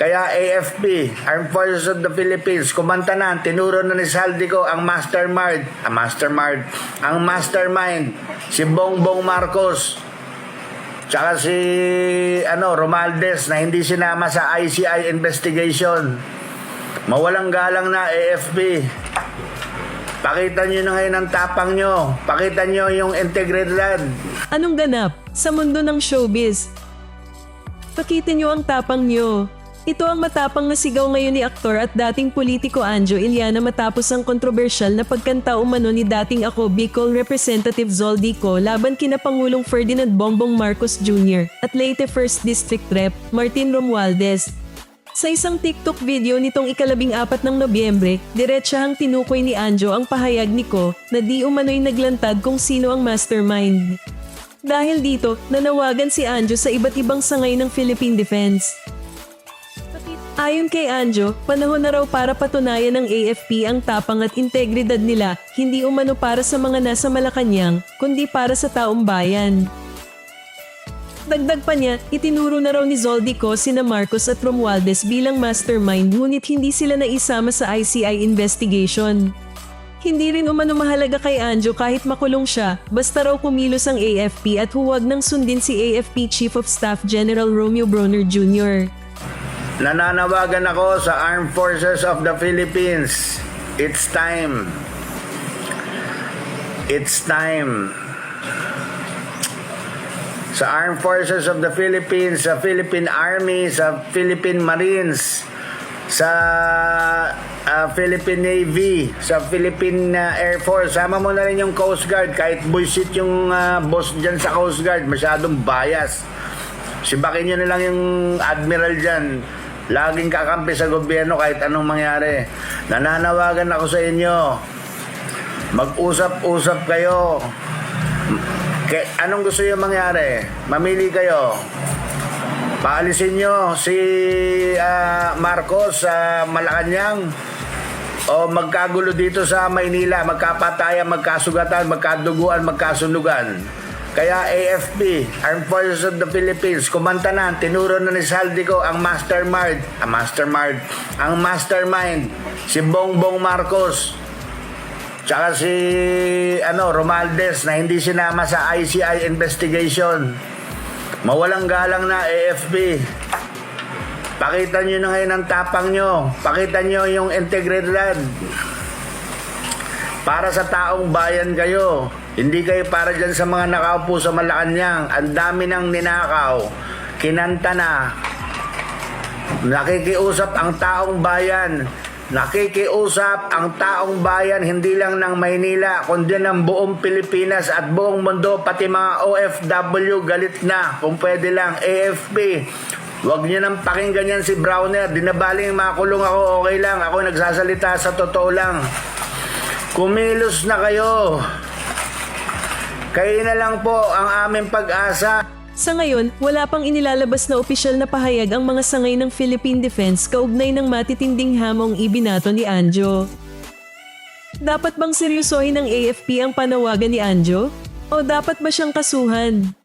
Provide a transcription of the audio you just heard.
Kaya AFP, Armed Forces of the Philippines, kumanta na, tinuro na ni Saldico ang mastermind, ang mastermind, ang mastermind, si Bongbong Marcos, tsaka si ano, Romaldes na hindi sinama sa ICI investigation. Mawalang galang na AFP. Pakita nyo na ngayon ang tapang nyo. Pakita nyo yung integridad. Anong ganap sa mundo ng showbiz? Pakita nyo ang tapang nyo. Ito ang matapang na sigaw ngayon ni aktor at dating politiko Anjo Iliana matapos ang kontrobersyal na pagkanta umano ni dating ako Bicol Representative Zoldico laban kina Pangulong Ferdinand Bongbong Marcos Jr. at Leyte 1st District Rep. Martin Romualdez. Sa isang TikTok video nitong ikalabing apat ng Nobyembre, diretsahang tinukoy ni Anjo ang pahayag ni Ko na di umano'y naglantad kung sino ang mastermind. Dahil dito, nanawagan si Anjo sa iba't ibang sangay ng Philippine Defense. Ayon kay Anjo, panahon na raw para patunayan ng AFP ang tapang at integridad nila, hindi umano para sa mga nasa Malacanang, kundi para sa taong bayan. Dagdag pa niya, itinuro na raw ni Zoldico sina Marcos at Romualdez bilang mastermind ngunit hindi sila naisama sa ICI investigation. Hindi rin umano mahalaga kay Anjo kahit makulong siya, basta raw kumilos ang AFP at huwag nang sundin si AFP Chief of Staff General Romeo Broner Jr. Nananawagan ako sa Armed Forces of the Philippines. It's time. It's time. Sa Armed Forces of the Philippines, sa Philippine Army, sa Philippine Marines, sa ah, Philippine Navy, sa Philippine ah, Air Force. Sama mo na rin yung Coast Guard. Kahit bullshit yung ah, boss dyan sa Coast Guard, masyadong bias. Sibakin nyo na lang yung admiral dyan. Laging kakampi sa gobyerno kahit anong mangyari. Nananawagan ako sa inyo. Mag-usap-usap kayo. Ke, anong gusto nyo mangyari? Mamili kayo. Paalisin nyo si ah, Marcos sa Malacanang o magkagulo dito sa Maynila, magkapatayan, magkasugatan, magkaduguan, magkasunugan. Kaya AFP, Armed Forces of the Philippines, kumanta na, tinuro na ni Saldico ang mastermind, ang mastermind, ang mastermind, si Bongbong Marcos, tsaka si ano, Romaldes na hindi sinama sa ICI investigation. Mawalang galang na AFP. Pakita nyo na ngayon ang tapang nyo. Pakita nyo yung integridad. Para sa taong bayan kayo. Hindi kayo para dyan sa mga nakaupo sa Malacanang. Ang dami nang ninakaw. Kinanta na. Nakikiusap ang taong bayan. Nakikiusap ang taong bayan hindi lang ng Maynila kundi ng buong Pilipinas at buong mundo pati mga OFW galit na kung pwede lang AFP Huwag niyo nang pakinggan yan si Browner. Dinabaling makulong ako, okay lang. Ako nagsasalita sa totoo lang. Kumilos na kayo. Kayo na lang po ang aming pag-asa. Sa ngayon, wala pang inilalabas na opisyal na pahayag ang mga sangay ng Philippine Defense kaugnay ng matitinding hamong ibinato ni Anjo. Dapat bang seryosohin ng AFP ang panawagan ni Anjo? O dapat ba siyang kasuhan?